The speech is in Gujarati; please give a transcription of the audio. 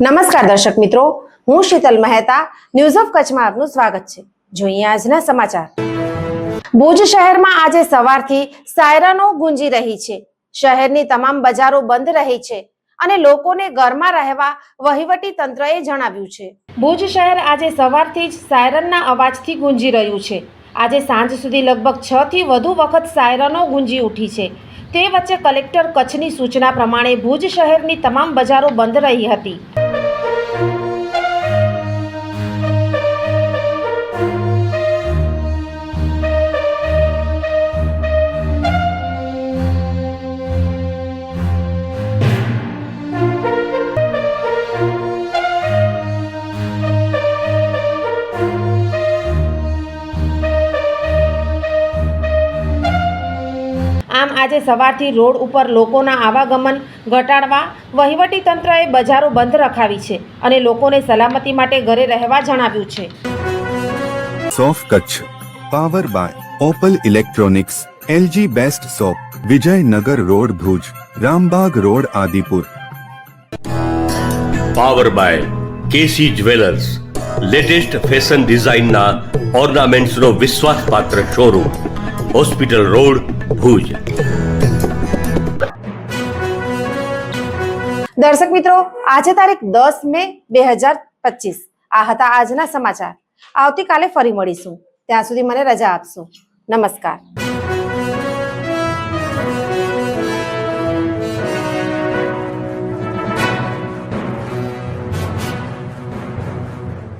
નમસ્કાર દર્શક મિત્રો, હું શીતલ મહેતા ન્યૂઝ ઓફ કચ્છમાં આપનું સ્વાગત છે. જોઈએ આજના સમાચાર. ભુજ શહેરમાં આજે સવારથી સાયરનો ગુંજી રહી છે. શહેરની તમામ બજારો બંધ રહી છે અને લોકોને ઘરમાં રહેવા વહીવટી તંત્રએ જણાવ્યું છે. ભુજ શહેર આજે સવારથી જ સાયરનના અવાજથી ગુંજી રહ્યું છે. આજે સાંજ સુધી લગભગ છ થી વધુ વખત સાયરનો ગુંજી ઉઠી છે. તે વચ્ચે કલેક્ટર કચ્છની સૂચના પ્રમાણે ભુજ શહેરની તમામ બજારો બંધ રહી હતી. આમ આજે સવારથી રોડ ઉપર લોકોના આવાગમન ઘટાડવા વહીવટી તંત્રએ બજારો બંધ રખાવી છે અને લોકોને સલામતી માટે ઘરે રહેવા જણાવ્યું છે. સોફ Kutch power by Opal electronics LG best shop Vijaynagar road Bhuj Rambag road Adipur. Power by KC jewellers latest fashion ડિઝાઇનના ઓર્નામેન્ટ્સનો વિશ્વાસપાત્ર શોરૂમ હોસ્પિટલ રોડ ભુજ. દર્શક મિત્રો, આજે તારીખ દસ મે બે હજાર પચીસ. આ હતા આજના સમાચાર. આવતીકાલે ફરી મળીશું. ત્યાં સુધી મને રજા આપશો. નમસ્કાર.